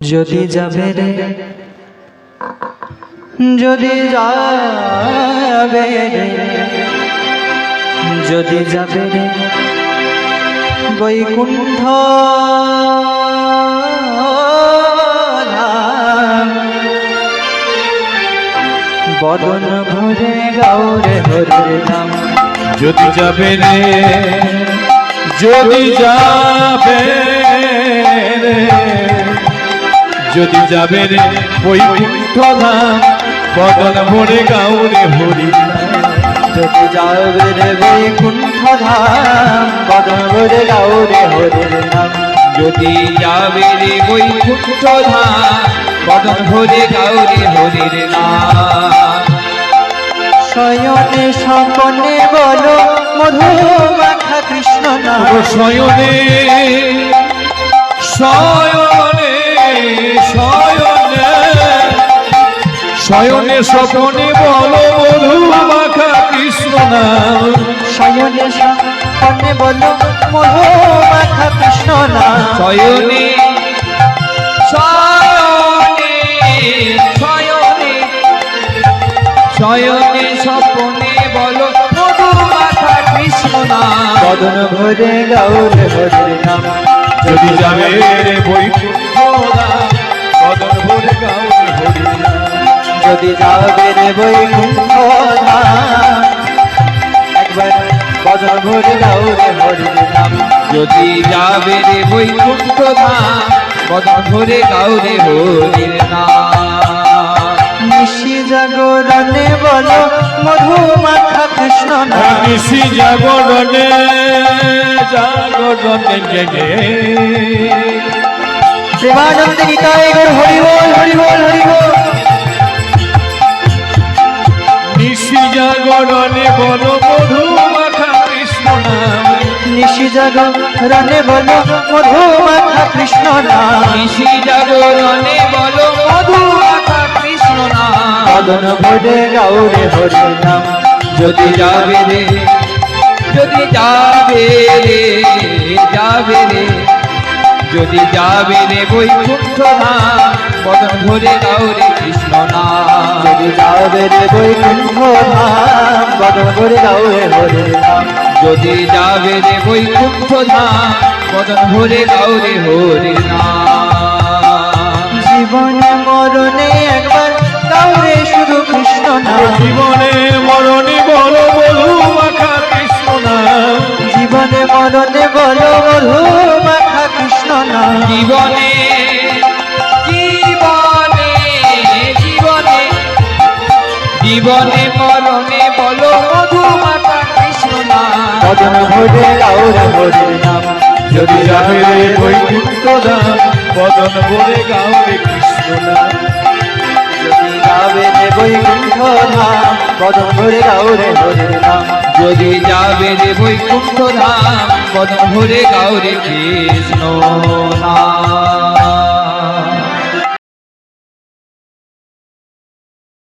যদি যাবে রে যদি যাবে রে যদি যাবে রে বৈকুণ্ঠ। বদন ভরে হরে নাম যদি যাবে রে যদি যাবে যদি যাবে রে বৈকুণ্ঠ ধাম বদন ভরে গাউরে হরি। যদি যাবে রে বৈকুণ্ঠ ধাম বদন ভরে গৌরে হরে যদি যাবে রে বৈকুণ্ঠ ধাম বদন ভরে গাউরে হরির নাম শয়নে স্বপনে বলো মধু মাখা কৃষ্ণ নাম। শয়নে শয়নে শয়নে শয়নে স্বপনে বলো মধু মাখা কৃষ্ণ নাম। শয়নে স্বপনে বলো মধু মাখা কৃষ্ণ নাম। শয়নে শয়নে শয়নে শয়নে স্বপনে বলো মধু মাখা কৃষ্ণ নাম। বদন ভরে গৌরে হরে নাম। যদি যাবে রে বৈকুণ্ঠ ধাম, বদন ভরে গাউরে হরি নাম। যদি যাবে রে বৈকুণ্ঠ ধাম একবার বদন ভরে গৌরে হরে নাম যদি যাবে রে বৈকুণ্ঠ ধাম বদন ভরে গাউরে হরির নাম নিশি জাগরণে বলো মধু মাখা কৃষ্ণ নাম নিশি জাগরণে জাগরণে জেগে প্রেমানন্দে নিতাই গৌর জাগরণে বলো মধু মাখা কৃষ্ণ নাম। নিশি জাগরণে বল মধু মাখা কৃষ্ণ নাম। বদন ভরে গৌরে হরি নাম। যদি যাবে রে যদি যাবে রে যাবে রে। যদি যাবে রে বৈকুণ্ঠ ধাম বদন ধরে গাউরে কৃষ্ণ নাম। যদি যাবে রে বৈকুণ্ঠ ধাম বদন ভরে গৌরে হরি নাম। যদি যাবে রে বৈকুণ্ঠ ধাম বদন ভরে গাউরে হরি নাম জীবনে মরণে একবার গৌরে শুধু কৃষ্ণ নাম। জীবনে মরণে বল বলু মাখা কৃষ্ণ নাম। জীবনে মরণে বলো মধু মাখা কৃষ্ণ নাম। জীবনে জীবনে জীবনে জীবনে মরণে বদন ভরে গৌরে হরি নাম। যদি রে বৈকুণ্ঠ বদন গাওরে কৃষ্ণ নাম। যদি যাবে রে বৈকুণ্ঠ ধাম বদন ভরে নাম। যদি যাবে রে বৈকুণ্ঠ ধাম বদন ভরে গাওরে কৃষ্ণ। নাম